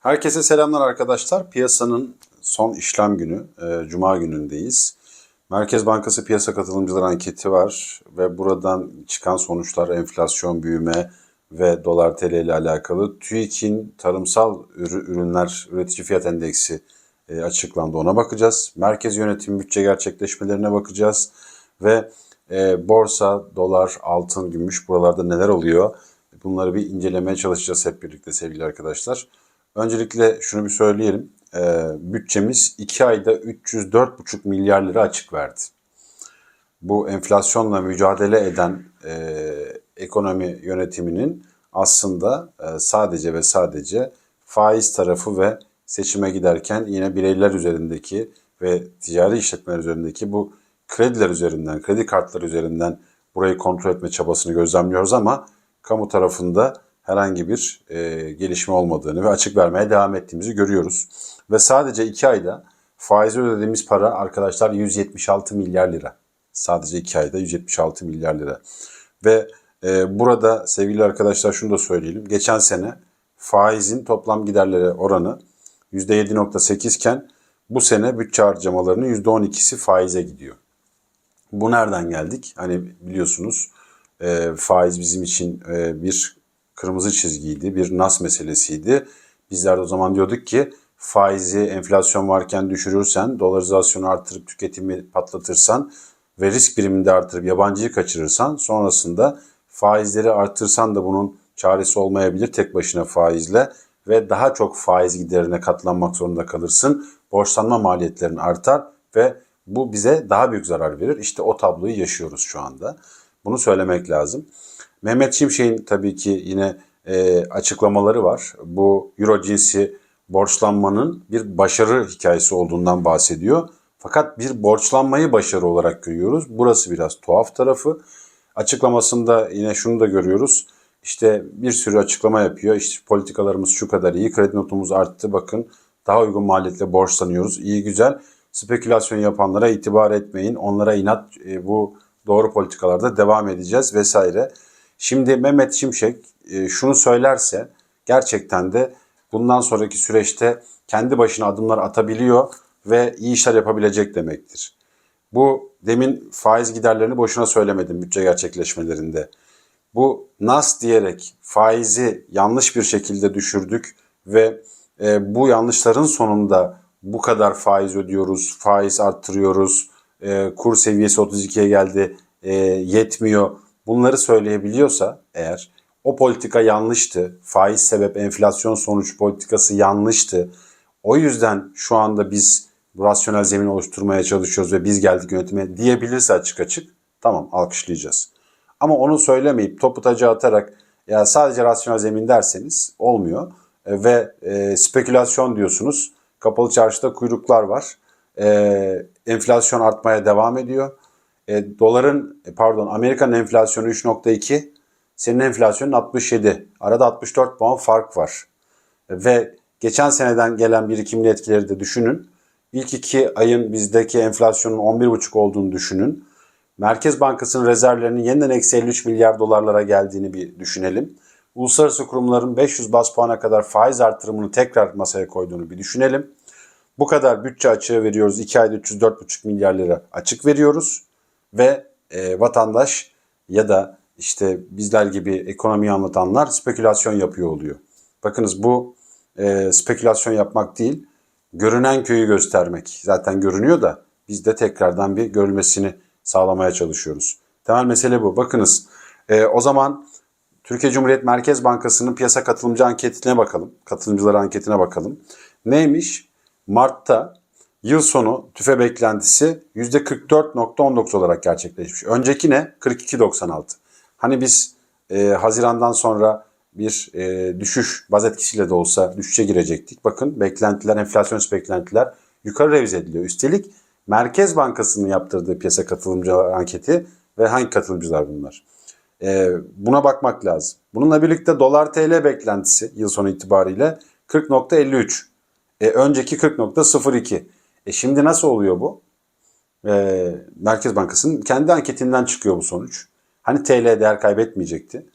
Herkese selamlar arkadaşlar. Piyasanın son işlem günü, e, Cuma günündeyiz. Merkez Bankası piyasa katılımcıları anketi var ve buradan çıkan sonuçlar enflasyon, büyüme ve dolar TL ile alakalı. TÜİK'in tarımsal ürü- ürünler üretici fiyat endeksi e, açıklandı ona bakacağız. Merkez yönetim bütçe gerçekleşmelerine bakacağız ve e, borsa, dolar, altın, gümüş buralarda neler oluyor? Bunları bir incelemeye çalışacağız hep birlikte sevgili arkadaşlar. Öncelikle şunu bir söyleyelim. Ee, bütçemiz 2 ayda 304,5 milyar lira açık verdi. Bu enflasyonla mücadele eden e, ekonomi yönetiminin aslında e, sadece ve sadece faiz tarafı ve seçime giderken yine bireyler üzerindeki ve ticari işletmeler üzerindeki bu krediler üzerinden, kredi kartları üzerinden burayı kontrol etme çabasını gözlemliyoruz ama kamu tarafında herhangi bir e, gelişme olmadığını ve açık vermeye devam ettiğimizi görüyoruz. Ve sadece 2 ayda faize ödediğimiz para arkadaşlar 176 milyar lira. Sadece 2 ayda 176 milyar lira. Ve e, burada sevgili arkadaşlar şunu da söyleyelim. Geçen sene faizin toplam giderleri oranı %7.8 iken bu sene bütçe harcamalarının %12'si faize gidiyor. Bu nereden geldik? Hani biliyorsunuz e, faiz bizim için e, bir kırmızı çizgiydi, bir nas meselesiydi. Bizler de o zaman diyorduk ki faizi enflasyon varken düşürürsen, dolarizasyonu artırıp tüketimi patlatırsan ve risk birimini de artırıp yabancıyı kaçırırsan sonrasında faizleri artırsan da bunun çaresi olmayabilir tek başına faizle ve daha çok faiz giderine katlanmak zorunda kalırsın. Borçlanma maliyetlerin artar ve bu bize daha büyük zarar verir. İşte o tabloyu yaşıyoruz şu anda. Bunu söylemek lazım. Mehmet Şimşek'in tabii ki yine e, açıklamaları var. Bu Euro cinsi borçlanmanın bir başarı hikayesi olduğundan bahsediyor. Fakat bir borçlanmayı başarı olarak görüyoruz. Burası biraz tuhaf tarafı. Açıklamasında yine şunu da görüyoruz. İşte bir sürü açıklama yapıyor. İşte politikalarımız şu kadar iyi, kredi notumuz arttı bakın. Daha uygun maliyetle borçlanıyoruz. İyi güzel. Spekülasyon yapanlara itibar etmeyin. Onlara inat e, bu doğru politikalarda devam edeceğiz vesaire. Şimdi Mehmet Şimşek e, şunu söylerse gerçekten de bundan sonraki süreçte kendi başına adımlar atabiliyor ve iyi işler yapabilecek demektir. Bu demin faiz giderlerini boşuna söylemedim bütçe gerçekleşmelerinde. Bu nas diyerek faizi yanlış bir şekilde düşürdük ve e, bu yanlışların sonunda bu kadar faiz ödüyoruz, faiz arttırıyoruz, e, kur seviyesi 32'ye geldi, e, yetmiyor. Bunları söyleyebiliyorsa eğer o politika yanlıştı, faiz sebep enflasyon sonuç politikası yanlıştı. O yüzden şu anda biz rasyonel zemin oluşturmaya çalışıyoruz ve biz geldik yönetime diyebilirse açık açık tamam alkışlayacağız. Ama onu söylemeyip topu taca atarak ya sadece rasyonel zemin derseniz olmuyor. E, ve e, spekülasyon diyorsunuz. Kapalı çarşıda kuyruklar var. E, enflasyon artmaya devam ediyor. E, doların e, pardon Amerika'nın enflasyonu 3.2 senin enflasyonun 67. Arada 64 puan fark var. E, ve geçen seneden gelen birikimli etkileri de düşünün. İlk iki ayın bizdeki enflasyonun 11.5 olduğunu düşünün. Merkez Bankası'nın rezervlerinin yeniden eksi 53 milyar dolarlara geldiğini bir düşünelim. Uluslararası kurumların 500 bas puana kadar faiz artırımını tekrar masaya koyduğunu bir düşünelim. Bu kadar bütçe açığı veriyoruz. 2 ayda 304,5 milyar lira açık veriyoruz. Ve e, vatandaş ya da işte bizler gibi ekonomiyi anlatanlar spekülasyon yapıyor oluyor. Bakınız bu e, spekülasyon yapmak değil, görünen köyü göstermek. Zaten görünüyor da biz de tekrardan bir görülmesini sağlamaya çalışıyoruz. Temel mesele bu. Bakınız e, o zaman Türkiye Cumhuriyet Merkez Bankası'nın piyasa katılımcı anketine bakalım. Katılımcılar anketine bakalım. Neymiş? Mart'ta yıl sonu tüfe beklentisi %44.19 olarak gerçekleşmiş. Önceki ne? 42.96. Hani biz e, Haziran'dan sonra bir e, düşüş baz etkisiyle de olsa düşüşe girecektik. Bakın beklentiler, enflasyon beklentiler yukarı revize ediliyor. Üstelik Merkez Bankası'nın yaptırdığı piyasa katılımcılar anketi ve hangi katılımcılar bunlar? E, buna bakmak lazım. Bununla birlikte dolar TL beklentisi yıl sonu itibariyle 40.53. E, önceki 40.02. E şimdi nasıl oluyor bu? E, Merkez Bankası'nın kendi anketinden çıkıyor bu sonuç. Hani TL değer kaybetmeyecekti.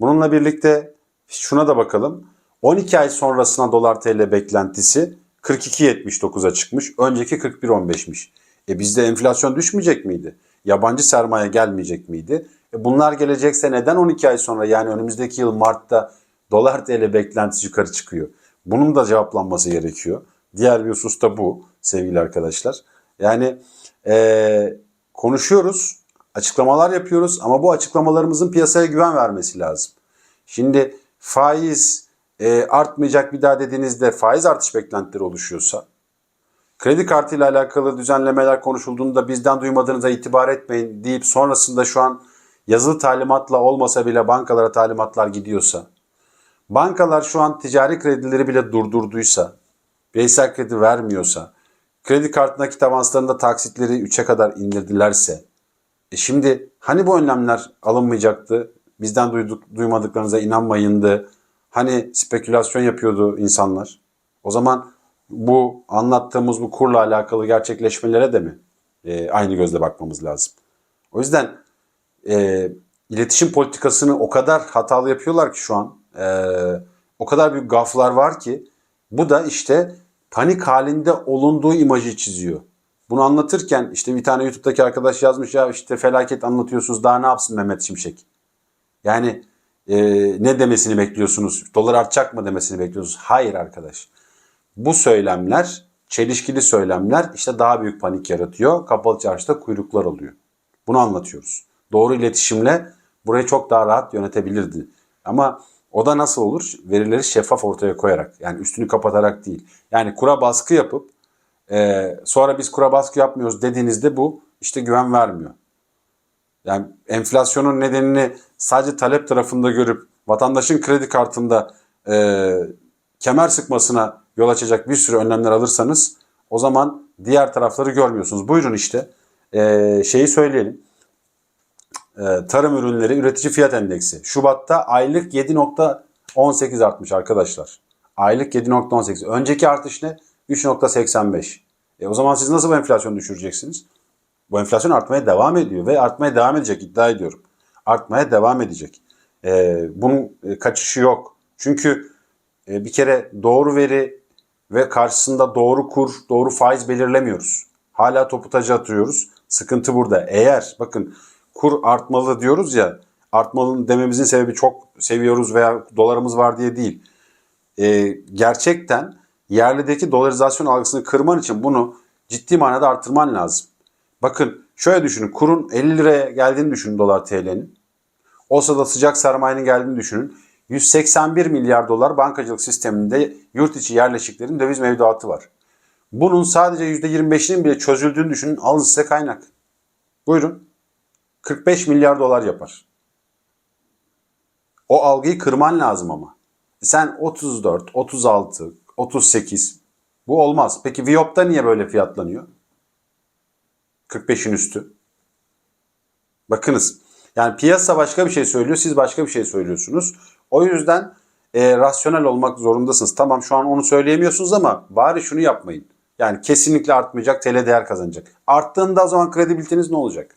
Bununla birlikte şuna da bakalım. 12 ay sonrasına dolar TL beklentisi 42.79'a çıkmış. Önceki 41.15'miş. E bizde enflasyon düşmeyecek miydi? Yabancı sermaye gelmeyecek miydi? E bunlar gelecekse neden 12 ay sonra yani önümüzdeki yıl Mart'ta dolar TL beklentisi yukarı çıkıyor? Bunun da cevaplanması gerekiyor. Diğer bir husus da bu sevgili arkadaşlar. Yani e, konuşuyoruz, açıklamalar yapıyoruz ama bu açıklamalarımızın piyasaya güven vermesi lazım. Şimdi faiz e, artmayacak bir daha dediğinizde faiz artış beklentileri oluşuyorsa, kredi kartıyla alakalı düzenlemeler konuşulduğunda bizden duymadığınıza itibar etmeyin deyip sonrasında şu an yazılı talimatla olmasa bile bankalara talimatlar gidiyorsa, bankalar şu an ticari kredileri bile durdurduysa, bireysel kredi vermiyorsa, kredi kartı nakit taksitleri 3'e kadar indirdilerse, e şimdi hani bu önlemler alınmayacaktı? Bizden duyduk, duymadıklarınıza inanmayındı. Hani spekülasyon yapıyordu insanlar. O zaman bu anlattığımız bu kurla alakalı gerçekleşmelere de mi e, aynı gözle bakmamız lazım? O yüzden e, iletişim politikasını o kadar hatalı yapıyorlar ki şu an. E, o kadar büyük gaflar var ki bu da işte panik halinde olunduğu imajı çiziyor. Bunu anlatırken işte bir tane YouTube'daki arkadaş yazmış ya işte felaket anlatıyorsunuz daha ne yapsın Mehmet Şimşek? Yani e, ne demesini bekliyorsunuz? Dolar artacak mı demesini bekliyorsunuz? Hayır arkadaş. Bu söylemler, çelişkili söylemler işte daha büyük panik yaratıyor. Kapalı çarşıda kuyruklar oluyor. Bunu anlatıyoruz. Doğru iletişimle burayı çok daha rahat yönetebilirdi. Ama o da nasıl olur? Verileri şeffaf ortaya koyarak. Yani üstünü kapatarak değil. Yani kura baskı yapıp e, sonra biz kura baskı yapmıyoruz dediğinizde bu işte güven vermiyor. Yani enflasyonun nedenini sadece talep tarafında görüp vatandaşın kredi kartında e, kemer sıkmasına yol açacak bir sürü önlemler alırsanız o zaman diğer tarafları görmüyorsunuz. Buyurun işte e, şeyi söyleyelim. E, tarım ürünleri üretici fiyat endeksi. Şubat'ta aylık 7.18 artmış arkadaşlar. Aylık 7.18. Önceki artış ne? 3.85. E o zaman siz nasıl bu enflasyonu düşüreceksiniz? Bu enflasyon artmaya devam ediyor ve artmaya devam edecek iddia ediyorum. Artmaya devam edecek. E, bunun e, kaçışı yok. Çünkü e, bir kere doğru veri ve karşısında doğru kur, doğru faiz belirlemiyoruz. Hala topu taca atıyoruz. Sıkıntı burada. Eğer bakın kur artmalı diyoruz ya artmalı dememizin sebebi çok seviyoruz veya dolarımız var diye değil. E, gerçekten yerlideki dolarizasyon algısını kırman için bunu ciddi manada artırman lazım. Bakın şöyle düşünün kurun 50 liraya geldiğini düşünün dolar TL'nin. Olsa da sıcak sermayenin geldiğini düşünün. 181 milyar dolar bankacılık sisteminde yurt içi yerleşiklerin döviz mevduatı var. Bunun sadece %25'inin bile çözüldüğünü düşünün. Alın size kaynak. Buyurun. 45 milyar dolar yapar. O algıyı kırman lazım ama. Sen 34, 36, 38 bu olmaz. Peki Viyop'ta niye böyle fiyatlanıyor? 45'in üstü. Bakınız yani piyasa başka bir şey söylüyor siz başka bir şey söylüyorsunuz. O yüzden e, rasyonel olmak zorundasınız. Tamam şu an onu söyleyemiyorsunuz ama bari şunu yapmayın. Yani kesinlikle artmayacak, TL değer kazanacak. Arttığında o zaman kredibiliteniz ne olacak?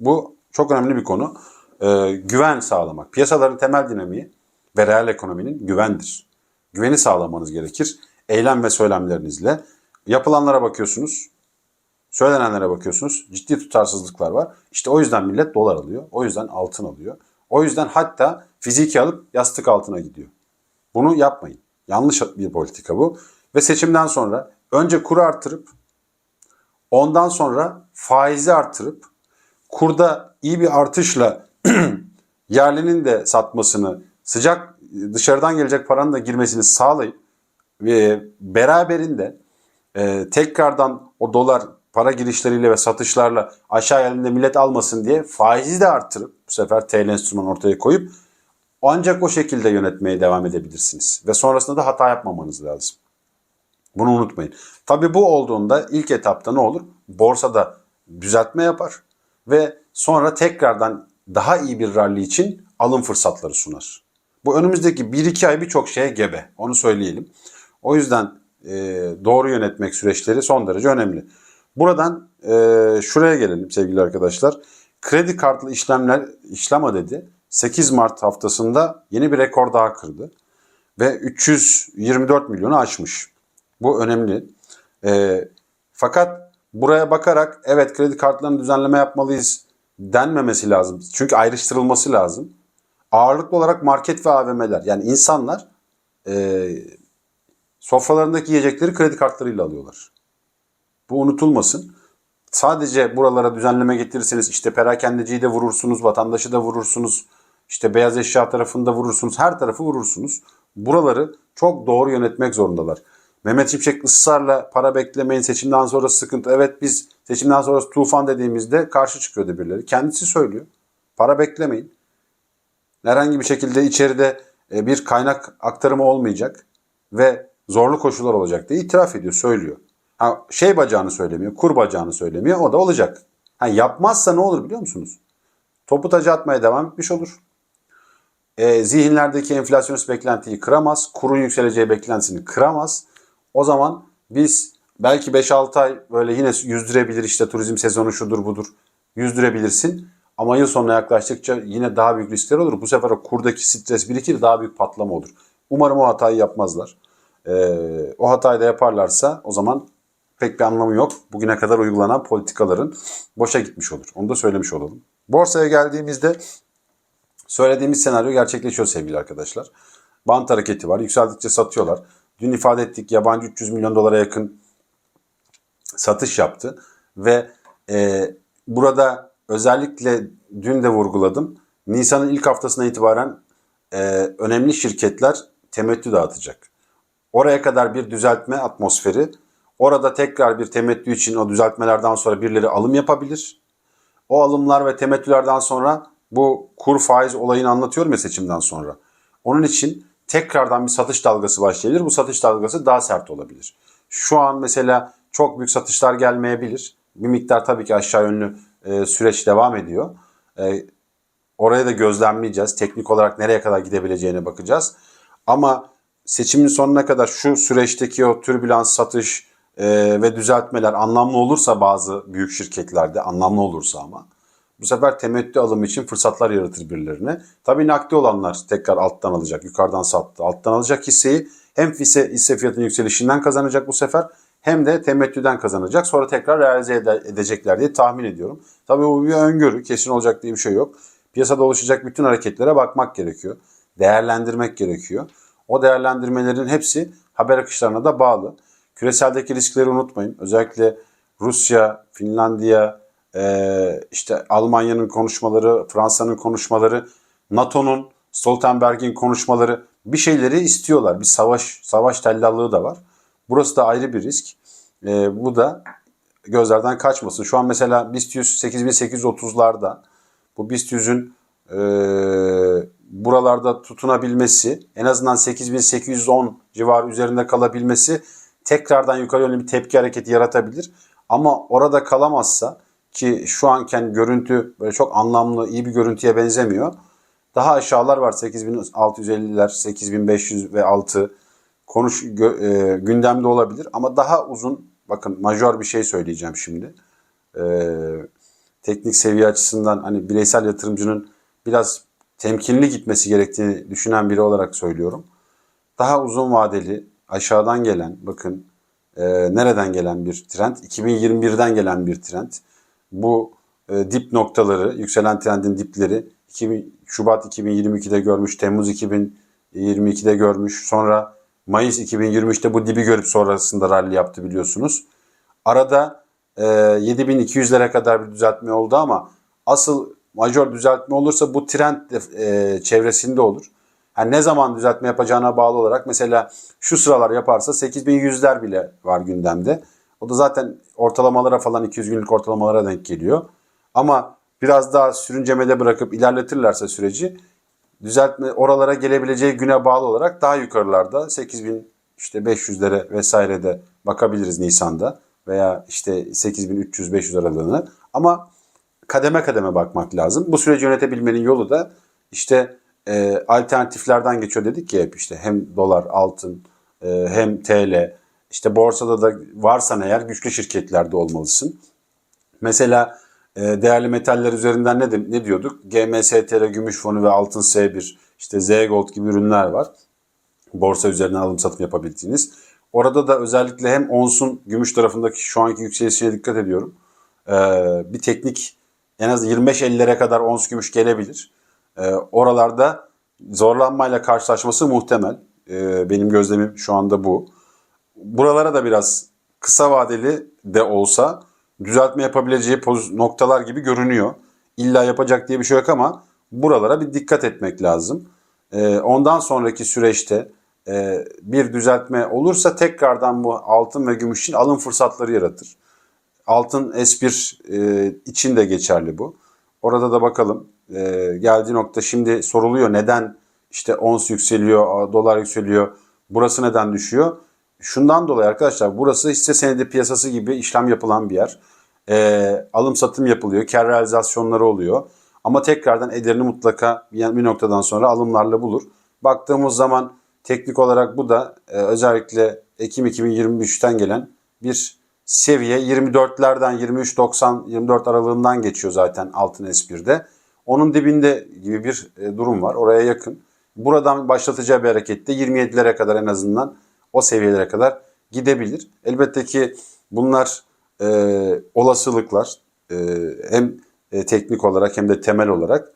Bu çok önemli bir konu. Ee, güven sağlamak. Piyasaların temel dinamiği ve reel ekonominin güvendir. Güveni sağlamanız gerekir. Eylem ve söylemlerinizle. Yapılanlara bakıyorsunuz. Söylenenlere bakıyorsunuz. Ciddi tutarsızlıklar var. İşte o yüzden millet dolar alıyor. O yüzden altın alıyor. O yüzden hatta fiziki alıp yastık altına gidiyor. Bunu yapmayın. Yanlış bir politika bu. Ve seçimden sonra önce kuru artırıp ondan sonra faizi artırıp kurda iyi bir artışla yerlinin de satmasını, sıcak dışarıdan gelecek paranın da girmesini sağlayıp ve beraberinde e, tekrardan o dolar para girişleriyle ve satışlarla aşağı yerinde millet almasın diye faizi de artırıp bu sefer TL enstrüman ortaya koyup ancak o şekilde yönetmeye devam edebilirsiniz. Ve sonrasında da hata yapmamanız lazım. Bunu unutmayın. Tabi bu olduğunda ilk etapta ne olur? Borsada düzeltme yapar ve sonra tekrardan daha iyi bir rally için alım fırsatları sunar. Bu önümüzdeki 1-2 ay birçok şeye gebe. Onu söyleyelim. O yüzden e, doğru yönetmek süreçleri son derece önemli. Buradan e, şuraya gelelim sevgili arkadaşlar. Kredi kartlı işlemler işlem adedi 8 Mart haftasında yeni bir rekor daha kırdı. ve 324 milyonu aşmış. Bu önemli. E, fakat buraya bakarak evet kredi kartlarını düzenleme yapmalıyız denmemesi lazım. Çünkü ayrıştırılması lazım. Ağırlıklı olarak market ve AVM'ler yani insanlar e, sofralarındaki yiyecekleri kredi kartlarıyla alıyorlar. Bu unutulmasın. Sadece buralara düzenleme getirirseniz işte perakendeciyi de vurursunuz, vatandaşı da vurursunuz, işte beyaz eşya tarafını da vurursunuz, her tarafı vurursunuz. Buraları çok doğru yönetmek zorundalar. Mehmet Şimşek ısrarla para beklemeyin seçimden sonra sıkıntı. Evet biz seçimden sonra tufan dediğimizde karşı çıkıyordu birileri. Kendisi söylüyor. Para beklemeyin. Herhangi bir şekilde içeride e, bir kaynak aktarımı olmayacak ve zorlu koşullar olacak diye itiraf ediyor, söylüyor. Ha, şey bacağını söylemiyor, kur bacağını söylemiyor. O da olacak. Ha, yapmazsa ne olur biliyor musunuz? Topu taca atmaya devam etmiş olur. E, zihinlerdeki enflasyonist beklentiyi kıramaz. Kurun yükseleceği beklentisini kıramaz. O zaman biz belki 5-6 ay böyle yine yüzdürebilir işte turizm sezonu şudur budur yüzdürebilirsin. Ama yıl sonuna yaklaştıkça yine daha büyük riskler olur. Bu sefer o kurdaki stres birikir daha büyük patlama olur. Umarım o hatayı yapmazlar. Ee, o hatayı da yaparlarsa o zaman pek bir anlamı yok. Bugüne kadar uygulanan politikaların boşa gitmiş olur. Onu da söylemiş olalım. Borsaya geldiğimizde söylediğimiz senaryo gerçekleşiyor sevgili arkadaşlar. Bant hareketi var. Yükseldikçe satıyorlar. Dün ifade ettik yabancı 300 milyon dolara yakın satış yaptı. Ve e, burada özellikle dün de vurguladım. Nisan'ın ilk haftasına itibaren e, önemli şirketler temettü dağıtacak. Oraya kadar bir düzeltme atmosferi. Orada tekrar bir temettü için o düzeltmelerden sonra birileri alım yapabilir. O alımlar ve temettülerden sonra bu kur faiz olayını anlatıyorum ya seçimden sonra. Onun için tekrardan bir satış dalgası başlayabilir. Bu satış dalgası daha sert olabilir. Şu an mesela çok büyük satışlar gelmeyebilir. Bir miktar tabii ki aşağı yönlü e, süreç devam ediyor. E, oraya da gözlemleyeceğiz. Teknik olarak nereye kadar gidebileceğine bakacağız. Ama seçimin sonuna kadar şu süreçteki o türbülans, satış e, ve düzeltmeler anlamlı olursa bazı büyük şirketlerde anlamlı olursa ama bu sefer temettü alımı için fırsatlar yaratır birilerine. Tabii nakdi olanlar tekrar alttan alacak, yukarıdan sattı. Alttan alacak hisseyi hem hisse, hisse fiyatının yükselişinden kazanacak bu sefer hem de temettüden kazanacak. Sonra tekrar realize edecekler diye tahmin ediyorum. Tabii bu bir öngörü, kesin olacak diye bir şey yok. Piyasada oluşacak bütün hareketlere bakmak gerekiyor. Değerlendirmek gerekiyor. O değerlendirmelerin hepsi haber akışlarına da bağlı. Küreseldeki riskleri unutmayın. Özellikle Rusya, Finlandiya, e, işte Almanya'nın konuşmaları, Fransa'nın konuşmaları, NATO'nun, Stoltenberg'in konuşmaları bir şeyleri istiyorlar. Bir savaş savaş tellallığı da var. Burası da ayrı bir risk. E, bu da gözlerden kaçmasın. Şu an mesela BIST 100 8830'larda bu BIST 100'ün e, buralarda tutunabilmesi, en azından 8810 civarı üzerinde kalabilmesi tekrardan yukarı yönlü bir tepki hareketi yaratabilir. Ama orada kalamazsa ki şu anken görüntü böyle çok anlamlı, iyi bir görüntüye benzemiyor. Daha aşağılar var 8650'ler, 8500 ve 6 konuş gö, e, gündemde olabilir ama daha uzun bakın majör bir şey söyleyeceğim şimdi. E, teknik seviye açısından hani bireysel yatırımcının biraz temkinli gitmesi gerektiğini düşünen biri olarak söylüyorum. Daha uzun vadeli aşağıdan gelen bakın e, nereden gelen bir trend? 2021'den gelen bir trend. Bu e, dip noktaları, yükselen trendin dipleri 2000, Şubat 2022'de görmüş, Temmuz 2022'de görmüş. Sonra Mayıs 2023'te bu dibi görüp sonrasında rally yaptı biliyorsunuz. Arada e, 7200'lere kadar bir düzeltme oldu ama asıl majör düzeltme olursa bu trend e, çevresinde olur. Yani ne zaman düzeltme yapacağına bağlı olarak mesela şu sıralar yaparsa 8100'ler bile var gündemde. O da zaten ortalamalara falan 200 günlük ortalamalara denk geliyor. Ama biraz daha sürüncemede bırakıp ilerletirlerse süreci düzeltme oralara gelebileceği güne bağlı olarak daha yukarılarda 8000 işte 500'lere vesairede bakabiliriz Nisan'da veya işte 8300 500 aralığını. Ama kademe kademe bakmak lazım. Bu süreci yönetebilmenin yolu da işte e, alternatiflerden geçiyor dedik ki hep işte hem dolar, altın, e, hem TL. İşte borsada da varsan eğer güçlü şirketlerde olmalısın. Mesela e, değerli metaller üzerinden ne, de, ne diyorduk? GMSTR, Gümüş Fonu ve Altın S1, işte Z Gold gibi ürünler var. borsa üzerinden alım satım yapabildiğiniz. Orada da özellikle hem onsun gümüş tarafındaki şu anki yükselişine dikkat ediyorum. Ee, bir teknik en az 25-50'lere kadar ons gümüş gelebilir. Ee, oralarda zorlanmayla karşılaşması muhtemel. Ee, benim gözlemim şu anda bu. Buralara da biraz kısa vadeli de olsa düzeltme yapabileceği noktalar gibi görünüyor. İlla yapacak diye bir şey yok ama buralara bir dikkat etmek lazım. Ee, ondan sonraki süreçte e, bir düzeltme olursa tekrardan bu altın ve gümüş için alım fırsatları yaratır. Altın S1 e, için de geçerli bu. Orada da bakalım e, geldiği nokta şimdi soruluyor neden işte ons yükseliyor, dolar yükseliyor, burası neden düşüyor? Şundan dolayı arkadaşlar burası hisse senedi piyasası gibi işlem yapılan bir yer. E, alım satım yapılıyor, kar realizasyonları oluyor. Ama tekrardan ederini mutlaka bir noktadan sonra alımlarla bulur. Baktığımız zaman teknik olarak bu da e, özellikle Ekim 2023'ten gelen bir seviye 24'lerden 23.90-24 aralığından geçiyor zaten altın S1'de. Onun dibinde gibi bir e, durum var. Oraya yakın. Buradan başlatacağı bir harekette 27'lere kadar en azından o seviyelere kadar gidebilir. Elbette ki bunlar e, olasılıklar. E, hem e, teknik olarak hem de temel olarak.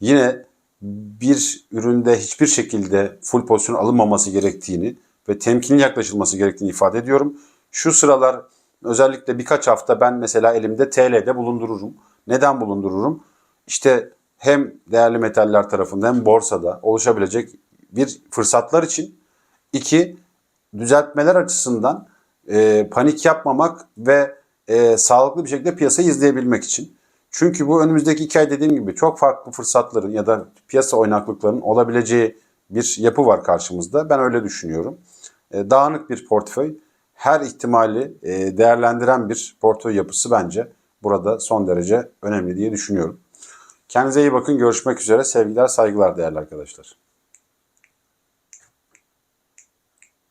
Yine bir üründe hiçbir şekilde full pozisyon alınmaması gerektiğini ve temkinli yaklaşılması gerektiğini ifade ediyorum. Şu sıralar özellikle birkaç hafta ben mesela elimde TL'de bulundururum. Neden bulundururum? İşte hem değerli metaller tarafında hem borsada oluşabilecek bir fırsatlar için iki düzeltmeler açısından e, panik yapmamak ve e, sağlıklı bir şekilde piyasayı izleyebilmek için. Çünkü bu önümüzdeki iki ay dediğim gibi çok farklı fırsatların ya da piyasa oynaklıklarının olabileceği bir yapı var karşımızda. Ben öyle düşünüyorum. E, dağınık bir portföy her ihtimali e, değerlendiren bir portföy yapısı bence burada son derece önemli diye düşünüyorum. Kendinize iyi bakın. Görüşmek üzere. Sevgiler, saygılar değerli arkadaşlar.